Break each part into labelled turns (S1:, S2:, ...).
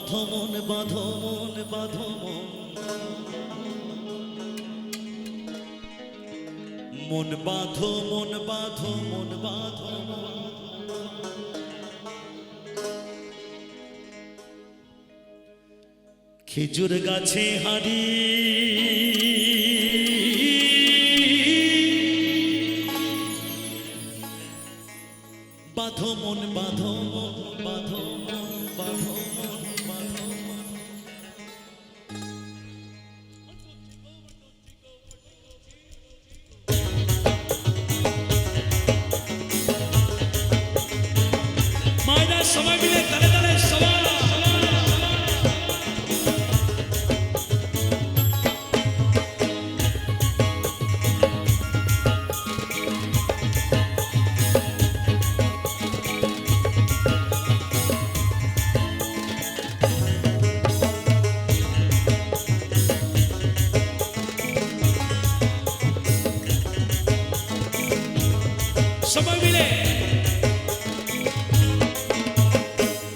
S1: বাঁধো মন বাঁধো মন বাঁধো মন মন বাঁধো মন বাঁধো মন বাঁধো খেজুর গাছে হাড়ি।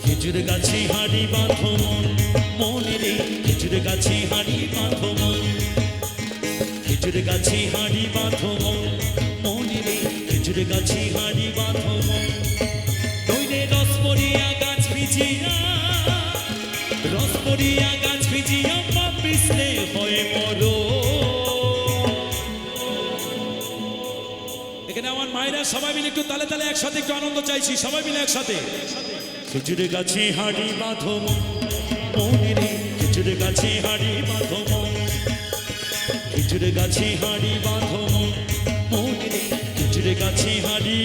S1: খেজুর গাছে হাড়ি বাঁধো মন, মনে রে, খেজুর গাছে হাড়ি বাঁধো মন। খেজুর গাছে হাড়ি বাঁধো মন, মনে রে, খেজুর গাছে হাড়ি বাঁধো মন। দইলে রস পরিয়া গাছ ভিজিয়া রস পরিয়া গাছ ভিজিয়া পা পিছলে হয়ে মরো।
S2: মায়েরা সবাই মিলে একটু তালে তালে একসাথে একটু আনন্দ চাইছি, সবাই মিলে একসাথে।
S1: খেজুরে গাছে হাড়ি বাঁধো মন খেজুরে গাছে হাড়ি বাঁধো খেজুরে গাছে হাড়ি বাঁধো মন খেজুর গাছে হাড়ি।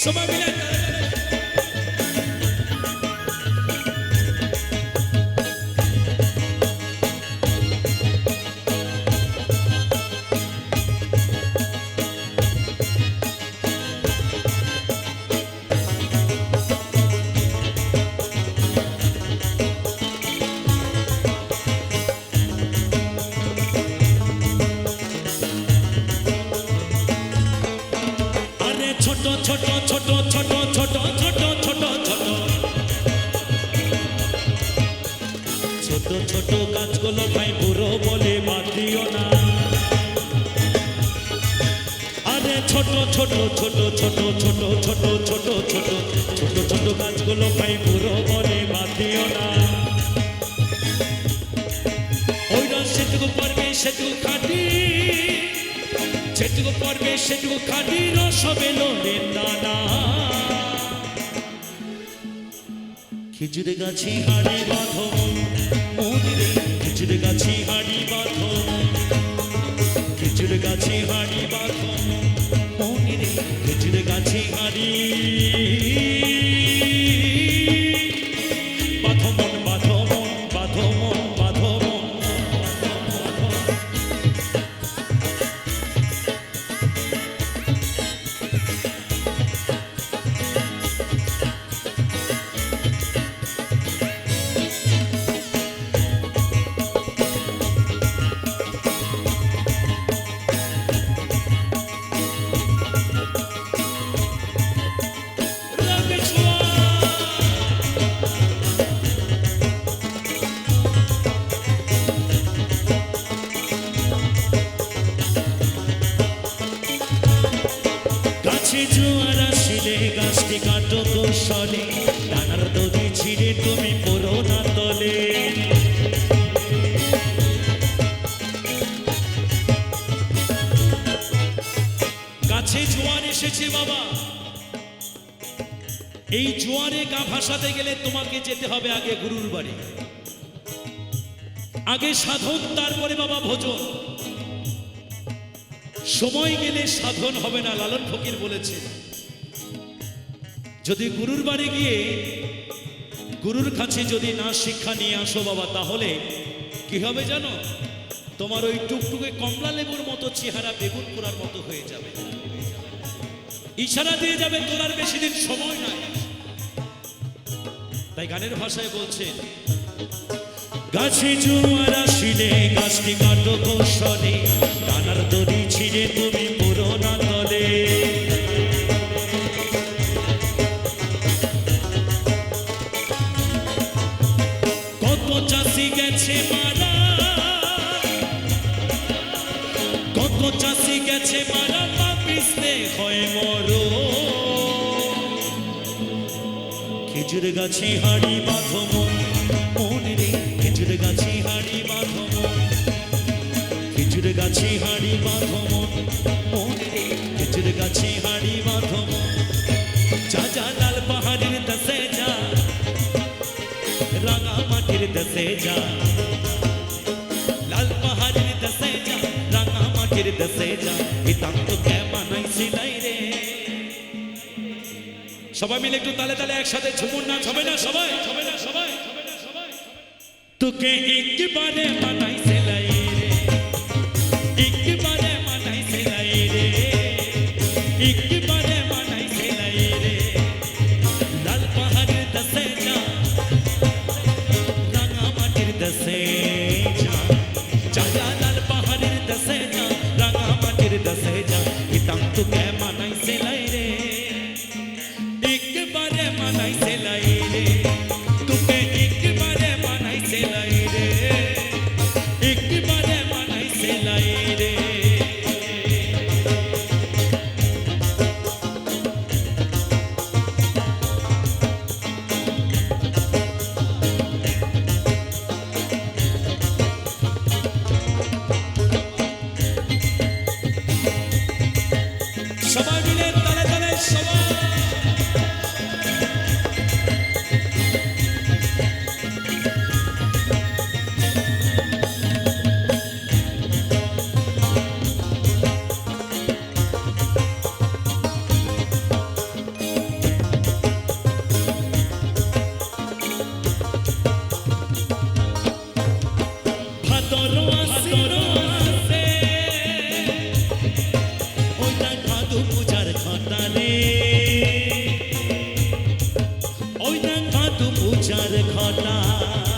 S2: Somebody be
S1: like, ছোট ছোট ছোট ছোট ছোট ছোট ছোট ছোট ছোট গাছগুলো বুড়ো বলে বাদ দিও না। ওই রস সেটুকু পারবে সেটুকু খাটি। যেটুকু পড়বে, সেটুকু খাটি রস হবে লোনের দানা। খেজুর গাছি হাড়ি বাঁধো খেজুর গাছি হাড়ি বাঁধো।
S2: বাবা। এই জোয়ারে গা ভাসাতে গেলে তোমাকে যেতে হবে আগে গুরুর বাড়ি। আগে সাধন, তারপরে বাবা ভোজন। সময় গেলে সাধন হবে না, লালন ফকির বলেছে। যদি গুরুর বাড়ি গিয়ে গুরুর কাছে যদি না শিক্ষা নিয়ে আসো বাবা, তাহলে কি হবে জানো? তোমার ওই টুকটুকে কমলা লেবুর মতো চেহারা বেগুন পোড়ার মতো হয়ে যাবে। ইশারা দিয়ে যাবে, তোলার বেশি দিন সময় নাই। তাই গানের ভাষায় বলছেন
S1: গাছে জোয়ার আসিলে, গাছটি কাটো কৌশলে, টানার দড়ি ছিঁড়ে তুমি পুরোনা তলে। কত চাষি গেছে মারা, কত চাষি গেছে মরো খেজুর গাছে হাড়ি বাঁধো মন রে, খেজুর গাছে হাড়ি বাঁধো খেজুর গাছে হাড়ি বাঁধো মন রে, খেজুর গাছে হাড়ি বাঁধো যা যা লাল পাহাড়ের দশে যা, রাঙা মাটির দশে যা। লাল পাহাড়ের দশে যা, রাঙা মাটির দশে যা ইতাম তো কে মানাই রে।
S2: সবাই মিলে একটু তালে তালে একসাথে ঝুমুর নাচ হবে না সবাই? হবে না সবাই?
S1: তোকে একবারে বানাইছে সেলাই রে। একবারে বানাইছে সেলাই রে। পূজার ঘটা।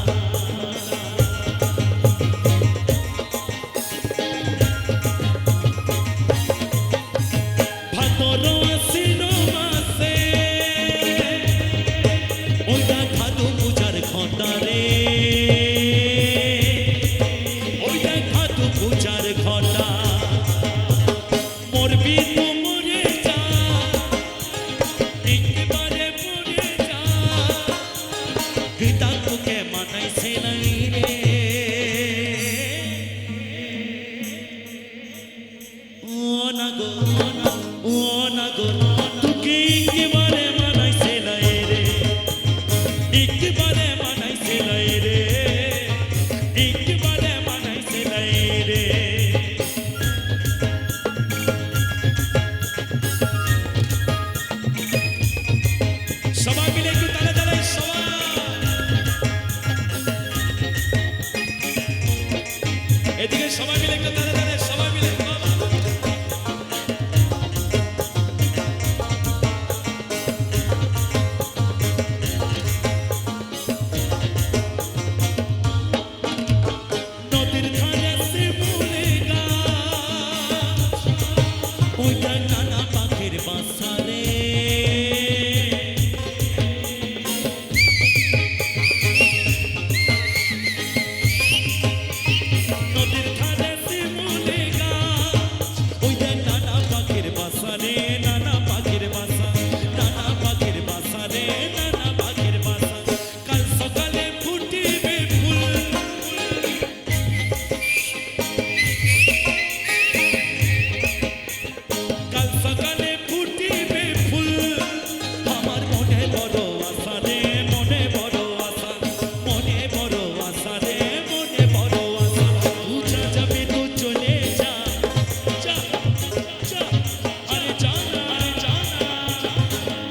S1: না গো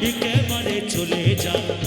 S1: একেবারে চলে যা যা